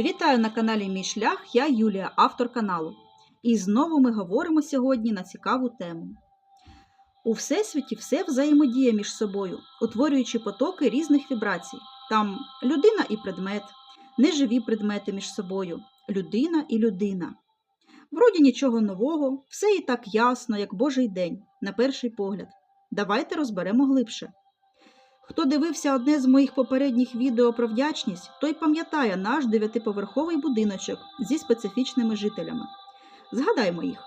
Вітаю на каналі Мій Шлях, я Юлія, автор каналу. І знову ми говоримо сьогодні на цікаву тему. У Всесвіті все взаємодіє між собою, утворюючи потоки різних вібрацій. Там людина і предмет, неживі предмети між собою, людина і людина. Вроді нічого нового, все і так ясно, як Божий день, на перший погляд. Давайте розберемо глибше. Хто дивився одне з моїх попередніх відео про вдячність, той пам'ятає наш дев'ятиповерховий будиночок зі специфічними жителями. Згадаймо їх.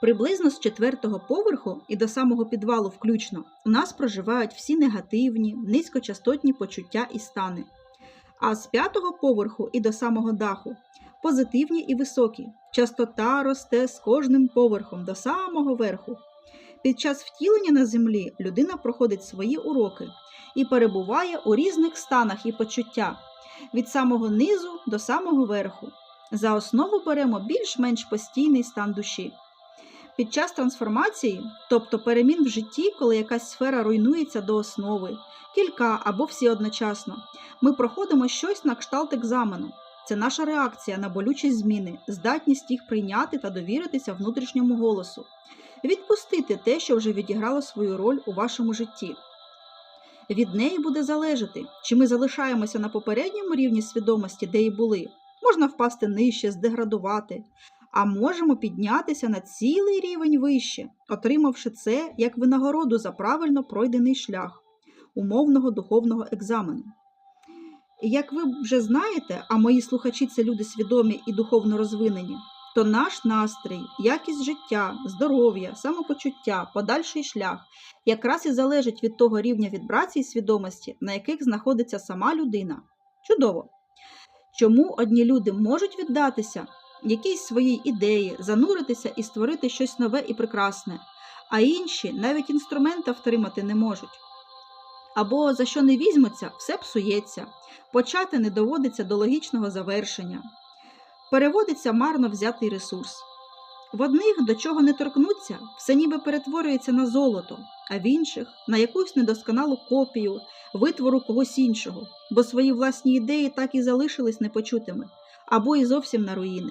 Приблизно з четвертого поверху і до самого підвалу включно у нас проживають всі негативні, низькочастотні почуття і стани. А з п'ятого поверху і до самого даху позитивні і високі. Частота росте з кожним поверхом до самого верху. Під час втілення на землі людина проходить свої уроки і перебуває у різних станах і почуття від самого низу до самого верху. За основу беремо більш-менш постійний стан душі. Під час трансформації, тобто перемін в житті, коли якась сфера руйнується до основи, кілька або всі одночасно, ми проходимо щось на кшталт екзамену. Це наша реакція на болючі зміни, здатність їх прийняти та довіритися внутрішньому голосу відпустити те, що вже відіграло свою роль у вашому житті. Від неї буде залежати, чи ми залишаємося на попередньому рівні свідомості, де і були, можна впасти нижче, здеградувати, а можемо піднятися на цілий рівень вище, отримавши це як винагороду за правильно пройдений шлях умовного духовного екзамену. Як ви вже знаєте, а мої слухачі це люди свідомі і духовно розвинені, то наш настрій, якість життя, здоров'я, самопочуття, подальший шлях якраз і залежить від того рівня вібрацій свідомості, на яких знаходиться сама людина. Чудово! Чому одні люди можуть віддатися якійсь своїй ідеї, зануритися і створити щось нове і прекрасне, а інші навіть інструмента втримати не можуть. Або за що не візьмуться, все псується, почати не доводиться до логічного завершення переводиться марно взятий ресурс. В одних, до чого не торкнуться, все ніби перетворюється на золото, а в інших на якусь недосконалу копію, витвору когось іншого, бо свої власні ідеї так і залишились непочутими, або і зовсім на руїни.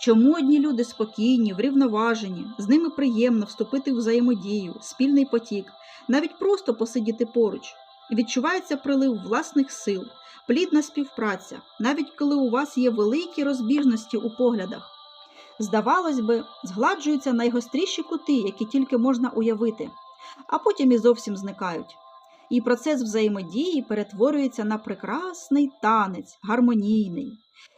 Чому одні люди спокійні, врівноважені, з ними приємно вступити в взаємодію, спільний потік, навіть просто посидіти поруч, відчувається прилив власних сил, плідна співпраця, навіть коли у вас є великі розбіжності у поглядах. Здавалось би, згладжуються найгостріші кути, які тільки можна уявити, а потім і зовсім зникають. І процес взаємодії перетворюється на прекрасний танець, гармонійний.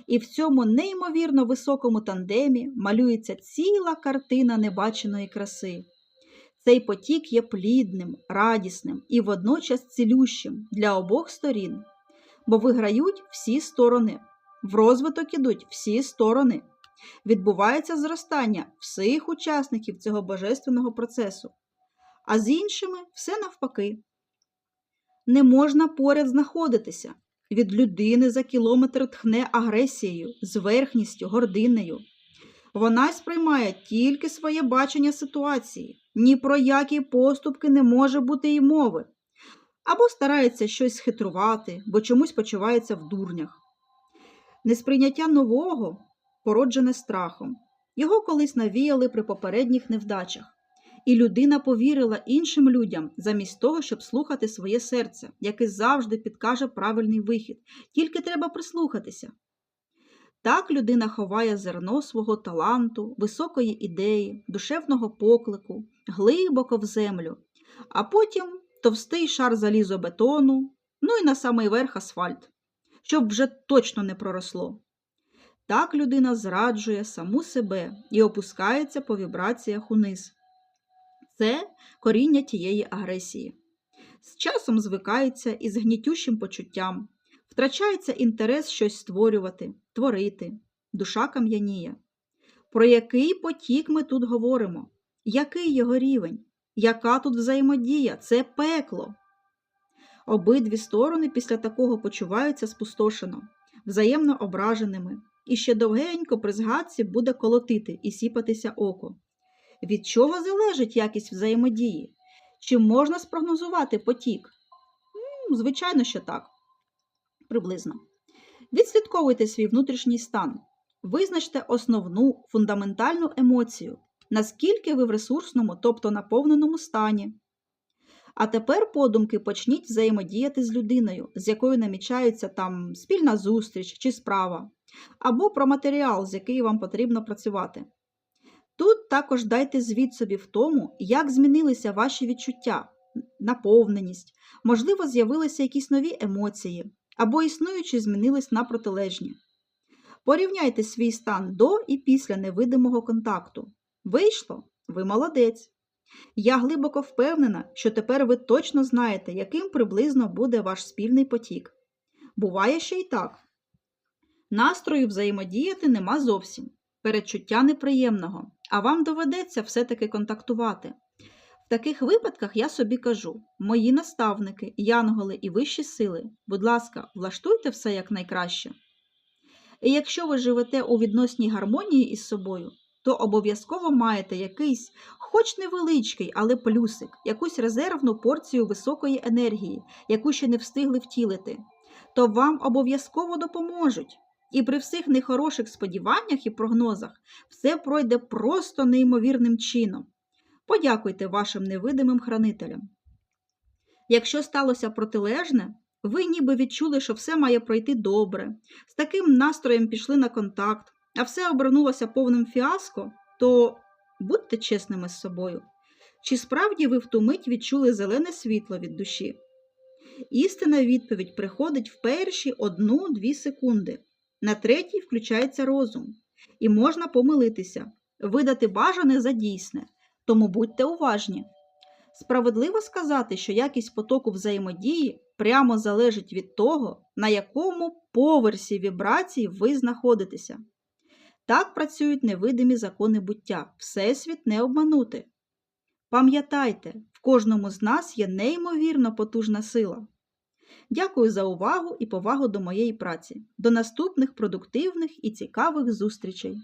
І в цьому неймовірно високому тандемі малюється ціла картина небаченої краси. Цей потік є плідним, радісним і водночас цілющим для обох сторін бо виграють всі сторони, в розвиток ідуть всі сторони. Відбувається зростання всіх учасників цього божественного процесу, а з іншими все навпаки. Не можна поряд знаходитися. Від людини за кілометр тхне агресією, зверхністю, гординею. Вона сприймає тільки своє бачення ситуації, ні про які поступки не може бути й мови або старається щось схитрувати, бо чомусь почувається в дурнях. Несприйняття нового породжене страхом. Його колись навіяли при попередніх невдачах, і людина повірила іншим людям замість того, щоб слухати своє серце, яке завжди підкаже правильний вихід, тільки треба прислухатися. Так людина ховає зерно свого таланту, високої ідеї, душевного поклику, глибоко в землю, а потім товстий шар залізобетону, ну і на самий верх асфальт, щоб вже точно не проросло. Так людина зраджує саму себе і опускається по вібраціях униз. Це коріння тієї агресії. З часом звикається із гнітющим почуттям, втрачається інтерес щось створювати, творити, душа кам'яніє. Про який потік ми тут говоримо? Який його рівень? Яка тут взаємодія? Це пекло. Обидві сторони після такого почуваються спустошено, взаємно ображеними, і ще довгенько при згадці буде колотити і сіпатися око. Від чого залежить якість взаємодії? Чи можна спрогнозувати потік? Звичайно, що так. Приблизно. Відслідковуйте свій внутрішній стан. Визначте основну фундаментальну емоцію, наскільки ви в ресурсному, тобто наповненому стані. А тепер подумки почніть взаємодіяти з людиною, з якою намічається там спільна зустріч чи справа, або про матеріал, з який вам потрібно працювати. Тут також дайте звіт собі в тому, як змінилися ваші відчуття, наповненість, можливо, з'явилися якісь нові емоції, або існуючі змінились на протилежні. Порівняйте свій стан до і після невидимого контакту. Вийшло? Ви молодець. Я глибоко впевнена, що тепер ви точно знаєте, яким приблизно буде ваш спільний потік. Буває ще й так. Настрою взаємодіяти нема зовсім, передчуття неприємного, а вам доведеться все-таки контактувати. Таких випадках я собі кажу: мої наставники, янголи і вищі сили, будь ласка, влаштуйте все якнайкраще. І якщо ви живете у відносній гармонії із собою, то обов'язково маєте якийсь, хоч невеличкий, але плюсик, якусь резервну порцію високої енергії, яку ще не встигли втілити, то вам обов'язково допоможуть. І при всіх нехороших сподіваннях і прогнозах все пройде просто неймовірним чином. Подякуйте вашим невидимим хранителям. Якщо сталося протилежне, ви ніби відчули, що все має пройти добре, з таким настроєм пішли на контакт, а все обернулося повним фіаско, то будьте чесними з собою. Чи справді ви в ту мить відчули зелене світло від душі? Істинна відповідь приходить в перші одну-дві секунди. На третій включається розум, і можна помилитися, видати бажане за дійсне, тому будьте уважні. Справедливо сказати, що якість потоку взаємодії прямо залежить від того, на якому поверсі вібрацій ви знаходитеся. Так працюють невидимі закони буття, Всесвіт не обманути. Пам'ятайте, в кожному з нас є неймовірно потужна сила. Дякую за увагу і повагу до моєї праці. До наступних продуктивних і цікавих зустрічей!